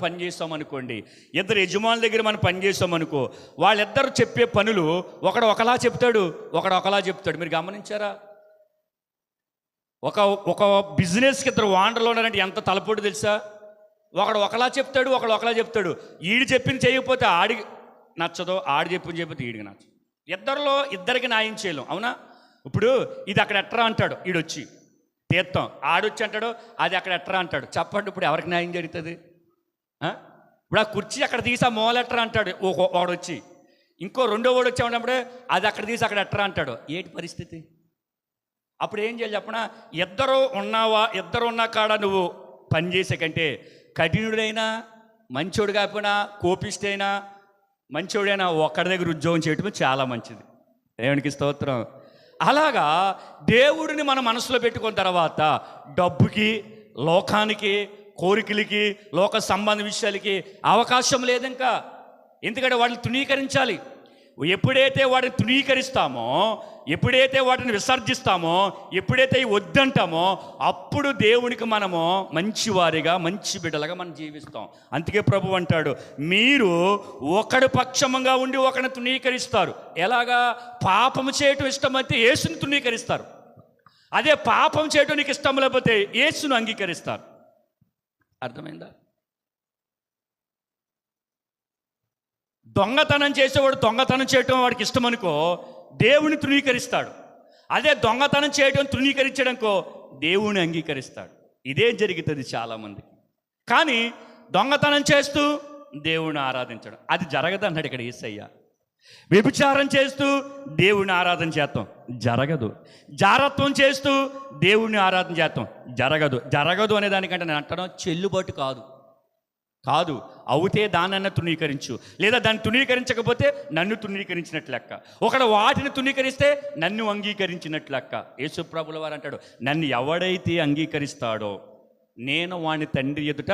వాండల పని అనుకోండి ఇద్దరు యజమానుల దగ్గర మనం పని అనుకో వాళ్ళిద్దరు చెప్పే పనులు ఒకడు ఒకలా చెప్తాడు ఒకడు ఒకలా చెప్తాడు. మీరు గమనించారా? ఒక ఒక బిజినెస్కి ఇద్దరు ఓనర్లు ఉన్నారంటే ఎంత తలపోటు తెలుసా? ఒకడు ఒకలా చెప్తాడు ఒకడు ఒకలా చెప్తాడు. ఈడు చెప్పింది చేయకపోతే ఆడికి నచ్చదు ఆడి చెప్పింది చేయకపోతే ఈడికి నచ్చదు. ఇద్దరిలో ఇద్దరికి న్యాయం చేయలేం అవునా? ఇప్పుడు ఇది అక్కడ ఎట్రా అంటాడు ఈడొచ్చి. తీర్థం. ఆడొచ్చి అంటాడు అది అక్కడ ఎట్రా అంటాడు. చెప్పండి ఇప్పుడు ఎవరికి న్యాయం జరుగుతుంది? ఇప్పుడు ఆ కుర్చీ అక్కడ తీసి ఆ మూలెట్రా అంటాడు ఒక వాడు వచ్చి ఇంకో రెండో వాడు వచ్చి ఉన్నప్పుడు అది అక్కడ తీసి అక్కడ ఎట్రా అంటాడు. ఏంటి పరిస్థితి? అప్పుడు ఏం చేయాలి చెప్పనా? ఇద్దరు ఉన్నావా ఇద్దరు ఉన్న కాడ నువ్వు పనిచేసే కంటే కఠినుడైనా మంచోడు కాకపోయినా కోపిస్తైనా మంచోడైనా ఒక్కడి దగ్గర ఉద్యోగం చేయటం చాలా మంచిది. దేవునికి స్తోత్రం. అలాగా దేవుడిని మన మనసులో పెట్టుకున్న తర్వాత డబ్బుకి లోకానికి కోరికలకి లోక సంబంధ విషయాలకి అవకాశం లేదు ఇంకా ఎందుకంటే వాటిని తునీకరించాలి ఎప్పుడైతే వాటిని తునీకరిస్తామో ఎప్పుడైతే వాటిని విసర్జిస్తామో ఎప్పుడైతే వద్దంటామో అప్పుడు దేవునికి మనము మంచివారిగా మంచి బిడ్డలుగా మనం జీవిస్తాం. అందుకే ప్రభు అంటాడు మీరు ఒకడు పక్షమంగా ఉండి ఒకరిని తృణీకరిస్తారు. ఎలాగా? పాపం చేయటం ఇష్టమైతే యేసుని తునీకరిస్తారు అదే పాపం చేయటం నీకు ఇష్టం లేకపోతే యేసును అంగీకరిస్తారు. అర్థమైందా? దొంగతనం చేసేవాడు దొంగతనం చేయటం వాడికి ఇష్టం అనుకో దేవుని తృణీకరిస్తాడు. అదే దొంగతనం చేయటం తృణీకరించడంకో దేవుని అంగీకరిస్తాడు. ఇదే జరుగుతుంది చాలామందికి. కానీ దొంగతనం చేస్తూ దేవుని ఆరాధించడం. అది జరగదు అన్నాడు ఇక్కడ ఏసయ్య వ్యభిచారం చేస్తూ దేవుని ఆరాధన చేస్తాం. జరగదు. జారత్వం చేస్తూ దేవుని ఆరాధన చేస్తాం. జరగదు. జరగదు అనే దానికంటే నేను అంటడం చెల్లుబాటు కాదు. కాదు. అవుతే దానన్న తుణీకరించు. లేదా దాన్ని తుణీకరించకపోతే నన్ను తుణీకరించినట్లు లెక్క. ఒకడు వాటిని తుణీకరిస్తే నన్ను అంగీకరించినట్లు లెక్క. యేసుప్రభుల వారు అంటాడు నన్ను ఎవడైతే అంగీకరిస్తాడో నేను వాని తండ్రి ఎదుట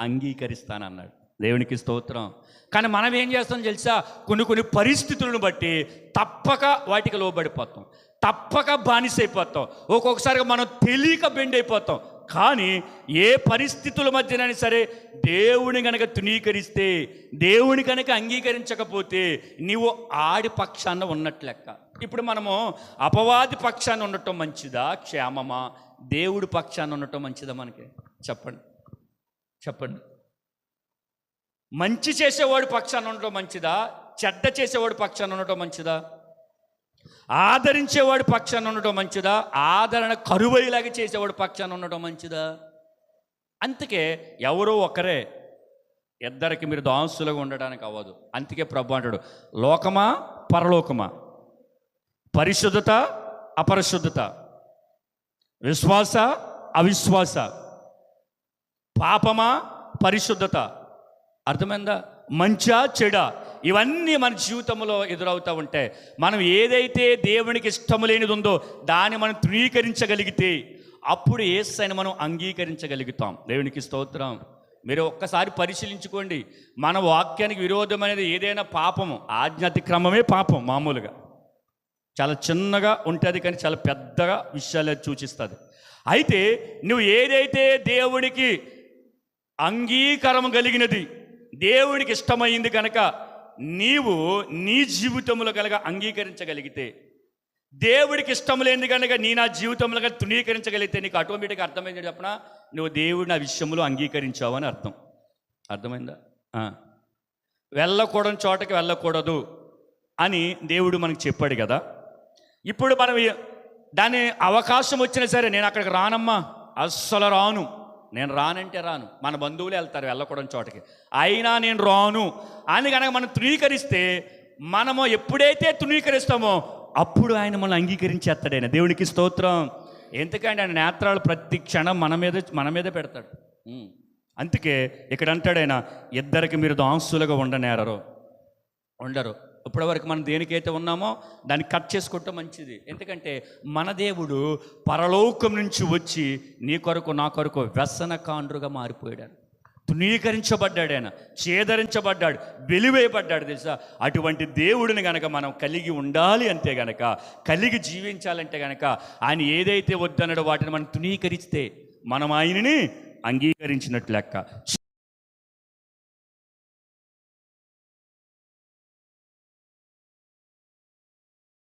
అంగీకరిస్తానన్నాడు. దేవునికి స్తోత్రం. కానీ మనం ఏం చేస్తాం తెలుసా? కొన్ని కొన్ని పరిస్థితులను బట్టి తప్పక వాటికి లోబడిపోతాం. తప్పక బానిసైపోతాం. ఒక్కొక్కసారిగా మనం తెలియక బెండ్ అయిపోతాం కానీ ఏ పరిస్థితుల మధ్యనైనా సరే దేవుని కనుక తునీకరిస్తే దేవుని కనుక అంగీకరించకపోతే నీవు ఆడి పక్షాన ఉన్నట్లు లెక్క. ఇప్పుడు మనము అపవాది పక్షాన ఉండటం మంచిదా? క్షేమమా? దేవుడి పక్షాన ఉండటం మంచిదా మనకి? చెప్పండి. చెప్పండి. మంచి చేసేవాడు పక్షాన ఉండటం మంచిదా? చెడ్డ చేసేవాడు పక్షాన ఉండటం మంచిదా? ఆదరించేవాడు పక్షాన ఉండటం మంచిదా? ఆదరణ కరువయ్యేలాగా చేసేవాడు పక్షాన ఉండటం మంచిదా? అందుకే ఎవరో ఒకరే ఇద్దరికి మీరు దాంసులుగా ఉండడానికి అవ్వదు. అందుకే ప్రభు అంటాడు లోకమా పరలోకమా? పరిశుద్ధత అపరిశుద్ధత? విశ్వాస అవిశ్వాస? పాపమా పరిశుద్ధత? అర్థమైందా? మంచా చెడా? ఇవన్నీ మన జీవితంలో ఎదురవుతూ ఉంటాయి మనం ఏదైతే దేవునికి ఇష్టము లేనిది ఉందో దాన్ని మనం ధృవీకరించగలిగితే అప్పుడు ఏసైన మనం అంగీకరించగలుగుతాం. దేవునికి స్తోత్రం. మీరు ఒక్కసారి పరిశీలించుకోండి. మన వాక్యానికి విరోధమైనది ఏదైనా పాపము ఆజ్ఞాతిక్రమమే పాపం మామూలుగా. చాలా చిన్నగా ఉంటుంది కానీ చాలా పెద్దగా విషయాలు సూచిస్తుంది. అయితే నువ్వు ఏదైతే దేవుడికి అంగీకారం కలిగినది దేవునికి ఇష్టమైంది కనుక నీవు నీ జీవితంలో కనుక అంగీకరించగలిగితే దేవుడికి ఇష్టం లేనిది కనుక నీ నా జీవితంలో కనుక తృణీకరించగలిగితే నీకు ఆటోమేటిక్గా అర్థమైంది చెప్పనా? నువ్వు దేవుడిని ఆ విషయంలో అంగీకరించావు అని అర్థం. అర్థమైందా? వెళ్ళకూడని చోటకి వెళ్ళకూడదు అని దేవుడు మనకు చెప్పాడు కదా. ఇప్పుడు మనం దాని అవకాశం వచ్చినా సరే నేను అక్కడికి రానమ్మా. అస్సలు రాను. నేను రానంటే రాను. మన బంధువులు వెళ్తారు వెళ్ళకూడని చోటకి. అయినా నేను రాను. అని కనుక మనం తృణీకరిస్తే మనము ఎప్పుడైతే తృణీకరిస్తామో అప్పుడు ఆయన మనల్ని అంగీకరించేస్తాడైనా. దేవునికి స్తోత్రం. ఎందుకంటే ఆయన నేత్రాలు ప్రతి క్షణం మన మీద మన మీద పెడతాడు. అందుకే ఇక్కడ అంటాడైనా ఇద్దరికి మీరు దాంసులుగా ఉండనేరరు. ఉండరు. ఇప్పటివరకు మనం దేనికైతే ఉన్నామో దాన్ని కట్ చేసుకోవటం మంచిది. ఎందుకంటే మన దేవుడు పరలోకం నుంచి వచ్చి నీ కొరకు నా కొరకు వ్యసన కాండ్రుగా మారిపోయాడు. తునీకరించబడ్డాడు ఆయన చేదరించబడ్డాడు వెలివేయబడ్డాడు తెలుసా? అటువంటి దేవుడిని గనక మనం కలిగి ఉండాలి అంతే గనక కలిగి జీవించాలంటే గనక ఆయన ఏదైతే వద్దన్నాడో వాటిని మనం తునీకరిస్తే మనం ఆయనని అంగీకరించినట్లు లెక్క.